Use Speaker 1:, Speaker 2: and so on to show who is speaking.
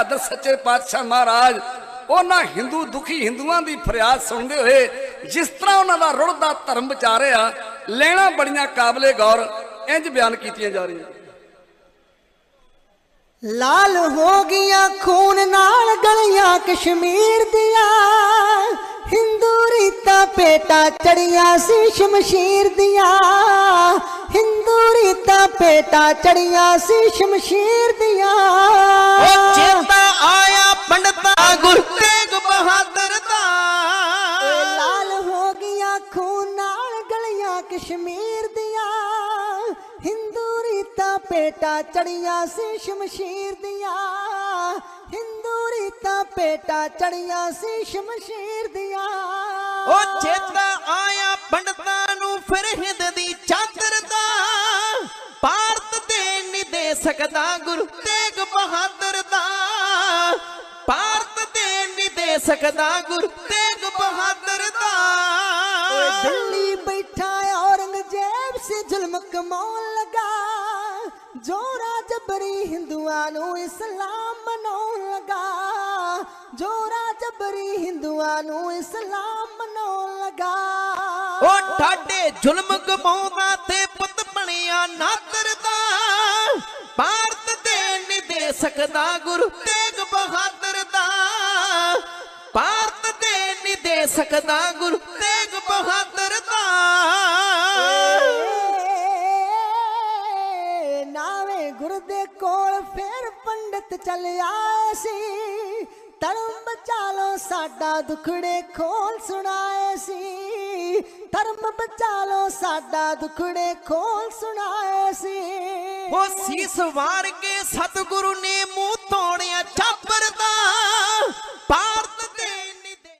Speaker 1: ਬਹਾਦਰ ਸੱਚੇ ਪਾਤਸ਼ਾਹ ਮਹਾਰਾਜ ਉਹਨਾਂ ਹਿੰਦੂ ਦੁਖੀ ਹਿੰਦੂਆਂ ਦੀ ਫਰਿਆਦ ਸੁਣਦੇ ਹੋਏ ਜਿਸ ਤਰ੍ਹਾਂ ਉਹਨਾਂ ਦਾ ਰੁੜਦਾ ਧਰਮ ਵਿਚਾਰਿਆ ਲੈਣਾ ਬੜੀਆਂ ਕਾਬਲੇ ਗੌਰ ਇੰਜ ਬਿਆਨ ਕੀਤੀਆਂ ਜਾ ਰਹੀਆਂ।
Speaker 2: ਲਾਲ ਹੋ ਗਈਆਂ ਖੂਨ ਨਾਲ ਗਲੀਆਂ ਕਸ਼ਮੀਰ ਦੀਆਂ ਹਿੰਦੂ ਰੀਤਾਂ ਪੇਟਾ ਚੜੀਆਂ ਸੀ ਸ਼ਮਸ਼ੀਰ ਦੀਆਂ ਹਿੰਦੂ ਰੀਤਾਂ ਪੇਟਾ ਚੜੀਆਂ ਸੀ ਸ਼ਮਸ਼ੀਰ ਦੀਆਂ। ਕਸ਼ਮੀਰ ਦੀਆਂ, ਹਿੰਦੂ ਰੀਤਾਂ ਪੇਟਾ ਚੜੀਆਂ ਸੀ ਸ਼ਮਸ਼ੀਰ ਦੀਆਂ। ਹਿੰਦੂ ਰੀਤਾਂ ਪੇਟਾ ਚੜੀਆਂ ਸੀ ਸ਼ਮਸ਼ੀਰ ਦੀਆਂ।
Speaker 3: ਉਹ ਚੇਤਾ ਆਇਆ ਪੰਡਤਾਂ ਨੂੰ ਫਿਰ ਹਿੰਦ ਦੀ ਚਾਦਰ ਦਾ। ਭਾਰਤ ਦੇ ਨਹੀਂ ਦੇ ਸਕਦਾ ਗੁਰੂ ਤੇਗ ਬਹਾਦਰ ਦਾ। ਭਾਰਤ ਦੇ ਨਹੀਂ ਦੇ ਸਕਦਾ ਗੁਰੂ ਤੇਗ ਬਹਾਦਰ
Speaker 2: ਕਮਾਉਣ ਲਗਾ ਜੋਰਾ ਜਬਰੀ ਹਿੰਦੂਆਂ ਨੂੰ ਇਸਲਾਮ ਮਨਾਉਣ ਲਗਾ ਜੋਰਾ ਜਬਰੀ ਹਿੰਦੂਆਂ ਨੂੰ ਇਸਲਾਮ ਮਨਾਉਣ ਲਗਾ।
Speaker 3: ਉਹ ਠਾਡੇ ਜ਼ੁਲਮ ਗਮਾਉਂਦਾ ਤੇ ਪੁੱਤ ਬਣਿਆ ਨਾਦਰ ਦਾ, ਭਾਰਤ ਦੇ ਨਹੀਂ ਦੇ ਸਕਦਾ ਗੁਰੂ ਤੇਗ ਬਹਾਦਰ ਦਾ, ਭਾਰਤ ਦੇ ਨਹੀਂ ਦੇ ਸਕਦਾ ਗੁਰੂ
Speaker 2: ਗੁਰ ਦੇ ਕੋਲ ਫੇਰ ਪੰਡਤ ਚੱਲ ਆਏ ਸੀ। ਧਰਮ ਬਚਾ ਲੋ ਸਾਡਾ ਦੁਖੜੇ ਖੋਲ ਸੁਣਾਏ ਸੀ। ਧਰਮ ਬਚਾ ਲੋ ਸਾਡਾ ਦੁਖੜੇ ਖੋਲ ਸੁਣਾਏ ਸੀ।
Speaker 3: ਉਹ ਸੀਸ ਵਾਰ ਕੇ ਸਤਿਗੁਰੂ ਨੇ ਮੂੰਹ ਤੋੜਿਆ